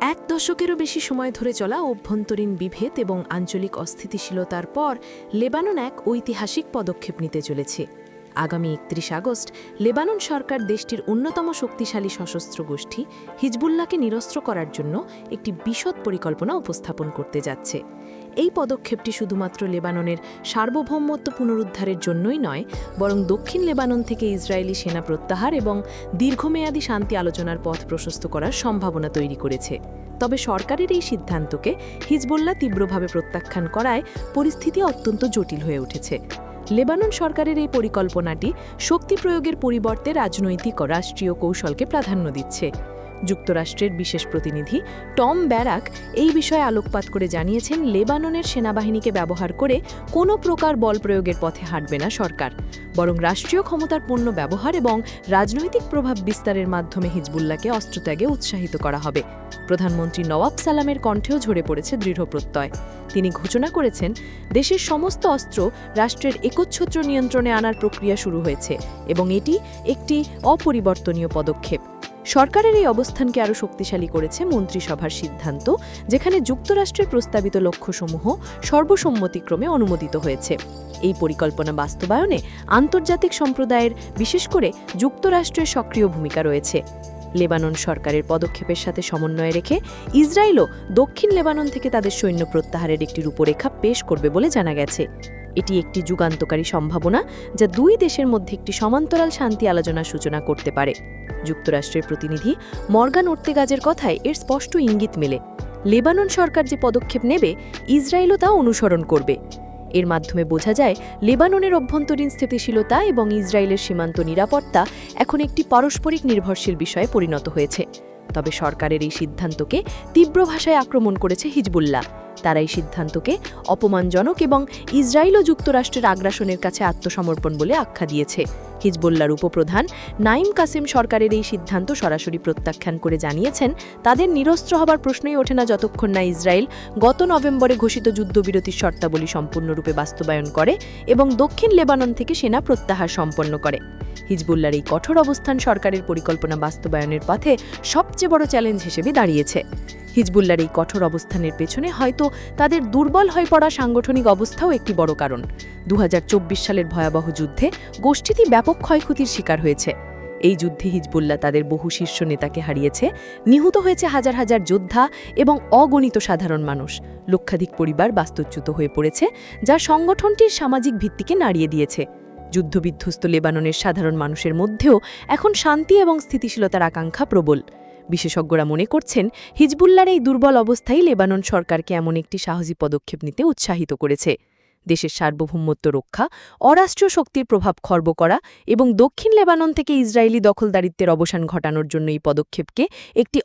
এক দশকেরও বেশি সময় ধরে চলা অভ্যন্তরীণ বিভেদ এবং আঞ্চলিক অস্থিতিশীলতার পর লেবানন এক ঐতিহাসিক পদক্ষেপ নিতে চলেছে। আগামী একত্রিশ আগস্ট লেবানন সরকার দেশটির অন্যতম শক্তিশালী সশস্ত্র গোষ্ঠী হিজবুল্লাহকে নিরস্ত্র করার জন্য একটি বিশদ পরিকল্পনা উপস্থাপন করতে যাচ্ছে। এই পদক্ষেপটি শুধুমাত্র লেবাননের সার্বভৌমত্ব পুনরুদ্ধারের জন্যই নয়, বরং দক্ষিণ লেবানন থেকে ইসরায়েলি সেনা প্রত্যাহার এবং দীর্ঘমেয়াদী শান্তি আলোচনার পথ প্রশস্ত করার সম্ভাবনা তৈরি করেছে। তবে সরকারের এই সিদ্ধান্তকে হিজবুল্লাহ তীব্রভাবে প্রত্যাখ্যান করায় পরিস্থিতি অত্যন্ত জটিল হয়ে উঠেছে। লেবানন সরকারের এই পরিকল্পনাটি শক্তি প্রয়োগের পরিবর্তে রাজনৈতিক ও রাষ্ট্রীয় কৌশলকে প্রাধান্য দিচ্ছে। যুক্তরাষ্ট্রের বিশেষ প্রতিনিধি টম ব্যারাক এই বিষয়ে আলোকপাত করে জানিয়েছেন, লেবাননের সেনাবাহিনীকে ব্যবহার করে কোনো প্রকার বল প্রয়োগের পথে হাঁটবে না সরকার। বরং রাষ্ট্রীয় ক্ষমতার পূর্ণ ব্যবহার এবং রাজনৈতিক প্রভাব বিস্তারের মাধ্যমে হিজবুল্লাহকে অস্ত্রত্যাগে উৎসাহিত করা হবে। প্রধানমন্ত্রী নওয়াব সালামের কণ্ঠেও ঝরে পড়েছে দৃঢ় প্রত্যয়। তিনি ঘোষণা করেছেন, দেশের সমস্ত অস্ত্র রাষ্ট্রের একচ্ছত্র নিয়ন্ত্রণে আনার প্রক্রিয়া শুরু হয়েছে এবং এটি একটি অপরিবর্তনীয় পদক্ষেপ। সরকারের এই অবস্থানকে আরও শক্তিশালী করেছে মন্ত্রিসভার সিদ্ধান্ত, যেখানে যুক্তরাষ্ট্রের প্রস্তাবিত লক্ষ্যসমূহ সর্বসম্মতিক্রমে অনুমোদিত হয়েছে। এই পরিকল্পনা বাস্তবায়নে আন্তর্জাতিক সম্প্রদায়ের, বিশেষ করে যুক্তরাষ্ট্রের সক্রিয় ভূমিকা রয়েছে। লেবানন সরকারের পদক্ষেপের সাথে সমন্বয় রেখে ইসরায়েলও দক্ষিণ লেবানন থেকে তাদের সৈন্য প্রত্যাহারের একটি রূপরেখা পেশ করবে বলে জানা গেছে। এটি একটি যুগান্তকারী সম্ভাবনা যা দুই দেশের মধ্যে একটি সমান্তরাল শান্তি আলোচনার সূচনা করতে পারে। যুক্তরাষ্ট্রের প্রতিনিধি মর্গান ওর্তেগাজের কথায় এর স্পষ্ট ইঙ্গিত মেলে। লেবানন সরকার যে পদক্ষেপ নেবে, ইসরায়েলও তা অনুসরণ করবে। এর মাধ্যমে বোঝা যায়, লেবাননের অভ্যন্তরীণ স্থিতিশীলতা এবং ইসরায়েলের সীমান্ত নিরাপত্তা এখন একটি পারস্পরিক নির্ভরশীল বিষয়ে পরিণত হয়েছে। তবে সরকারের এই সিদ্ধান্তকে তীব্র ভাষায় আক্রমণ করেছে হিজবুল্লাহ। তারা এই সিদ্ধান্তকে অপমানজনক এবং ইসরায়েল ও যুক্তরাষ্ট্রের আগ্রাসনের কাছে আত্মসমর্পণ বলে আখ্যা দিয়েছে। হিজবুল্লার উপপ্রধান নাইম কাসিম সরকারের এই সিদ্ধান্ত সরাসরি প্রত্যাখ্যান করে জানিয়েছেন, তাদের নিরস্ত্র হবার প্রশ্নই ওঠে না যতক্ষণ না ইসরায়েল গত নভেম্বরে ঘোষিত যুদ্ধবিরতির শর্তাবলী সম্পূর্ণরূপে বাস্তবায়ন করে এবং দক্ষিণ লেবানন থেকে সেনা প্রত্যাহার সম্পন্ন করে। হিজবুল্লার এই কঠোর অবস্থান সরকারের পরিকল্পনা বাস্তবায়নের পথে সবচেয়ে বড় চ্যালেঞ্জ হিসেবে দাঁড়িয়েছে। হিজবুল্লার এই কঠোর অবস্থানের পেছনে হয়তো তাদের দুর্বল হয়ে পড়া সাংগঠনিক অবস্থাও একটি বড় কারণ। দু হাজার চব্বিশ সালের ভয়াবহ যুদ্ধে গোষ্ঠীটি ব্যাপক ক্ষয়ক্ষতির শিকার হয়েছে। এই যুদ্ধে হিজবুল্লাহ তাদের বহু শীর্ষ নেতাকে হারিয়েছে, নিহত হয়েছে হাজার হাজার যোদ্ধা এবং অগণিত সাধারণ মানুষ। লক্ষাধিক পরিবার বাস্তুচ্যুত হয়ে পড়েছে, যা সংগঠনটির সামাজিক ভিত্তিকে নাড়িয়ে দিয়েছে। যুদ্ধবিধ্বস্ত লেবাননের সাধারণ মানুষের মধ্যেও এখন শান্তি এবং স্থিতিশীলতার আকাঙ্ক্ষা প্রবল। বিশেষজ্ঞরা মনে করছেন হিজবুল্লার এই দুর্বল অবস্থাই লেবানন সরকারকে এমন একটি সাহসী পদক্ষেপ নিতে উৎসাহিত করেছে। দেশের সার্বভৌমত্ব রক্ষা, অরাষ্ট্রীয় শক্তির প্রভাব খর্ব করা এবং দক্ষিণ লেবানন থেকে ইসরায়েলি দখলদারিত্বের অবসান ঘটানোর জন্য এই পদক্ষেপকে একটি